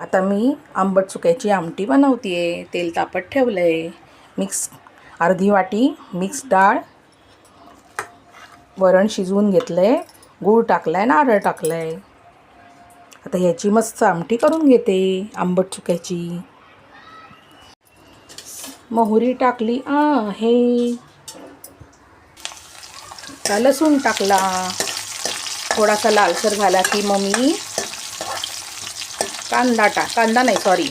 आता मी आंबट चुक्याची आमटी बनवते आहे तेल तापत ठेवलं आहे मिक्स अर्धी वाटी मिक्स डाळ वरण शिजवून घेतलं आहे गूळ टाकला आहे नारळ टाकलं आहे आता ह्याची मस्त आमटी करून घेते आंबट चुक्याची मोहरी टाकली आहे लसूण टाकला. थोडासा लालसर झाला की मग मी कांदा टा कांदा नाही सॉरी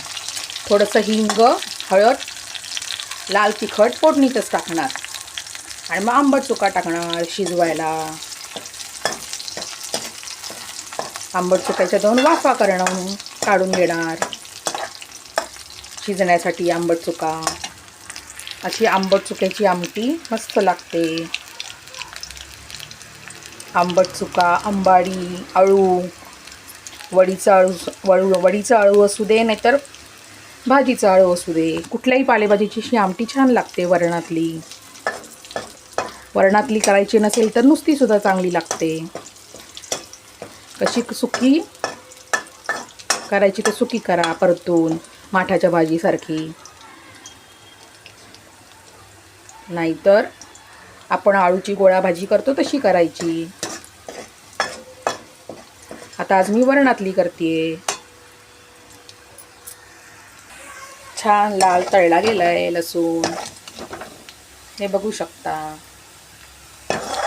थोडंसं हिंग हळद लाल तिखट फोडणीतच टाकणार. आणि मग आंबट चुका टाकणार शिजवायला. आंबट चुक्याच्या दोन वाफा करणं काढून घेणार. शिजण्यासाठी आंबट चुका अशी आंबट चुक्याची आमटी मस्त लागते. आंबट चुका आंबाडी अळू वडीचा अळू वळू वडीचा अळू असू दे नाहीतर भाजीचा अळू असू दे. कुठल्याही पालेभाजीची अशी आमटी छान लागते वरणातली. वरणातली करायची नसेल तर नुसतीसुद्धा चांगली लागते. कशी सुकी? करायची तर सुकी करा परतून माठाच्या भाजीसारखी. नाहीतर आपण आळूची गोळा भाजी करतो तशी करायची. आता आज मी वरणातली करते छान लाल तळला गेलाय लसूण. हे बघू शकता.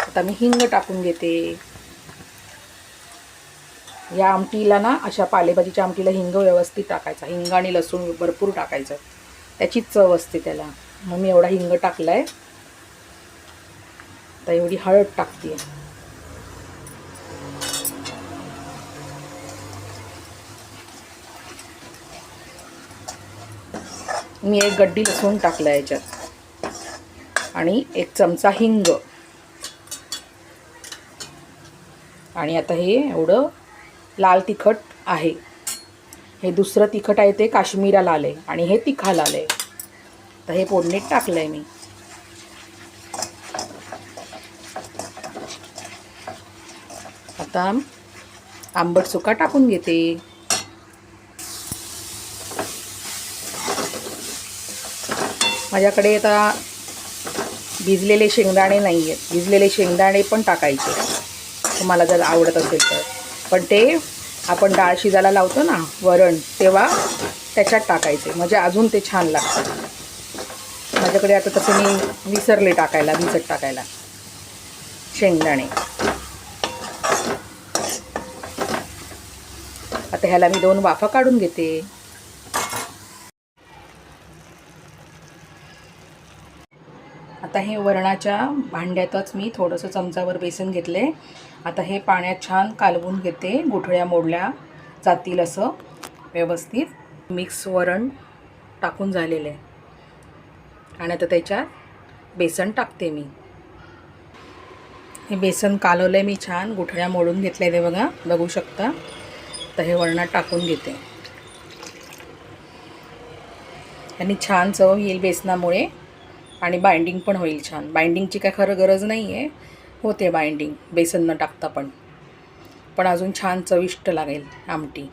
आता मी हिंग टाकून घेते. या आमटीला ना अशा पालेभाजीच्या आमटीला हिंग व्यवस्थित टाकायचा. हिंग आणि लसूण भरपूर टाकायचं. त्याचीच चव असते त्याला. मग मी एवढा हिंग टाकलाय. आता एवढी हळद टाकते मी एक गड्डी लसूण टाकला याच्यात. आणि एक चमचा हिंग. आणि आता हे एवढं लाल तिखट आहे. हे दुसरं तिखट आहे ते काश्मीरा लाल आहे आणि हे तिखा लाल आहे तर हे फोडणीत टाकलं आहे मी. आता आंबट सुका टाकून घेते. माझ्याकडे आता भिजलेले शेंगदाणे नाही आहेत. भिजलेले शेंगदाणे पण टाकायचे. तुम्हाला जर आवडत असेल तर. पण ते आपण डाळ शिजायला लावतो ना वरण तेव्हा त्याच्यात टाकायचे. म्हणजे अजून ते छान लागतं माझ्याकडे आता तसं मी विसरले टाकायला भिजत टाकायला. शेंगदाणे. आता ह्याला मी दोन वाफा काढून घेते. आता हे वरणाच्या भांड्यातच मी थोडंसं चमचावर बेसन घेतले. आता हे पाण्यात छान कालवून घेते गुठळ्या मोडल्या जातील असं व्यवस्थित मिक्स वरण टाकून झालेलं आहे. आणि आता त्याच्यात बेसन टाकते मी. हे बेसन कालवलं आहे मी छान गुठळ्या मोडून घेतल्या ते बघा बघू शकता. तर हे वरणात टाकून घेते. आणि छान चव येईल बेसनामुळे. आणि बाइंडिंग पण होईल छान. बाइंडिंगची काय खरं गरज नाही आहे होते बाइंडिंग बेसन न टाकता पण. पण अजून छान चविष्ट लागेल आमटी.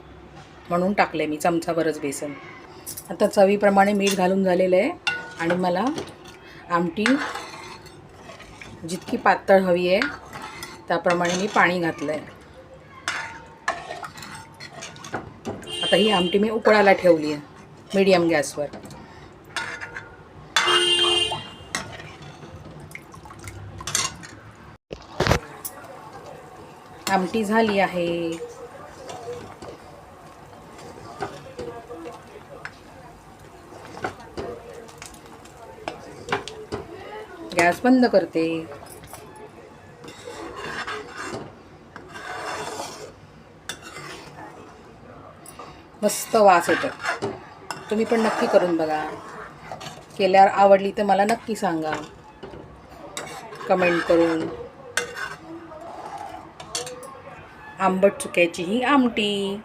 म्हणून टाकले मी चमचाभरच बेसन. आता चवीप्रमाणे मीठ घालून झालेलं आहे. आणि मला आमटी जितकी पातळ हवी आहे त्याप्रमाणे मी पाणी घातलं आहे आता ही आमटी मी उकळायला ठेवली आहे. मीडियम गॅसवर आमटी झाली आहे. गॅस बंद करते. मस्त वास येतो. तुम्ही पण नक्की करून बघा. केल्यावर आवडली तर मला नक्की सांगा. कमेंट करून. आंबट चुक्याची ही आमटी.